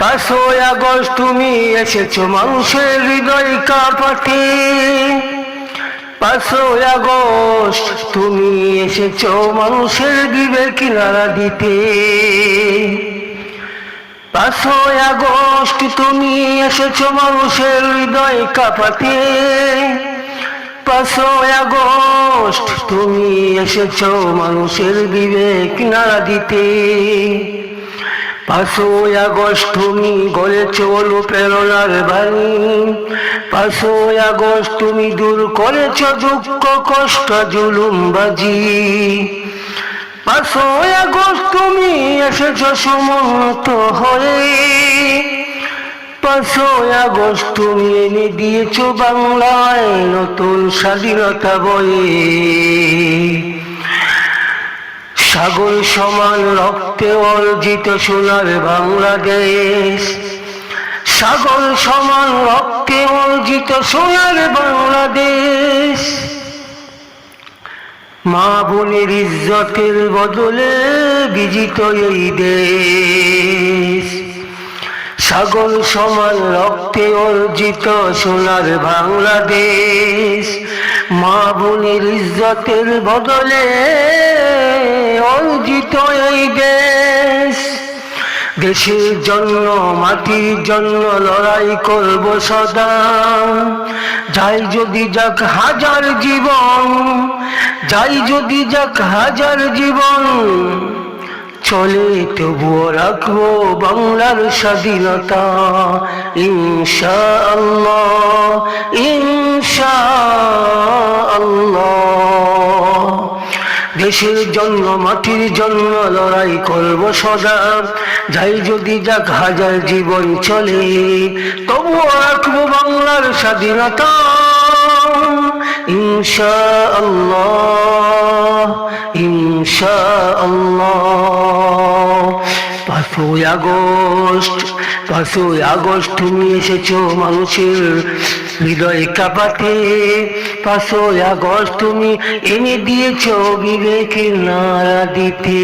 পাঁচই আগস্ট তুমি এসেছ মানুষের হৃদয় কাঁপাতে। পাঁচই আগস্ট তুমি এসেছ মানুষের বিবেক কিনারা দিতে। পাঁচই আগস্ট তুমি এসেছ মানুষের হৃদয় কাঁপাতে। পাঁচই আগস্ট তুমি এসেছ মানুষের বিবেক নাড়া দিতে। পাঁচই আগস্ট গড়ে চলো প্রেরণার বাণী। পাঁচই আগস্ট তুমি দূর করেছ দুঃখ, কষ্ট জুলুমবাজি পাঁচই আগস্ট তুমি এসেছ সুমন্ত হয়ে। পাঁচই আগস্ট এনে দিয়েছ বাংলায় নতুন স্বাধীনতা বয়ে। সাগর সমান রক্তে অর্জিত সোনার বাংলাদেশ। ছাগল সমান রক্তে অর্জিত সোনার বাংলাদেশ। মা বোনের ইজ্জতের বদলে বিজিত এই দেশ। সাগর সমান রক্তে অর্জিত সোনার বাংলাদেশ। মা বোনের ইজ্জতের বদলে অর্জিত এই দেশ। দেশের জন্য, মাটির জন্য লড়াই করব সদা। যাই যদি যাক হাজার জীবন, যাই যদি যাক হাজার জীবন চলে তবুও রাখব বাংলার স্বাধীনতা। ইনশা আল্লাহ ইনশা আল্লাহ দেশের জন্য, মাটির জন্য লড়াই করব সদা। যাই যদি যাক হাজার জীবন চলে, তবুও রাখব বাংলার স্বাধীনতা। ইনশা আল্লাহ ইনশা পাঁচই আগস্ট পাঁচই আগস্ট তুমি এসেছ মানুষের হৃদয় কাঁপাতে। পাঁচই আগস্ট তুমি এনে দিয়েছ বিবেকের নাড়া দিতে।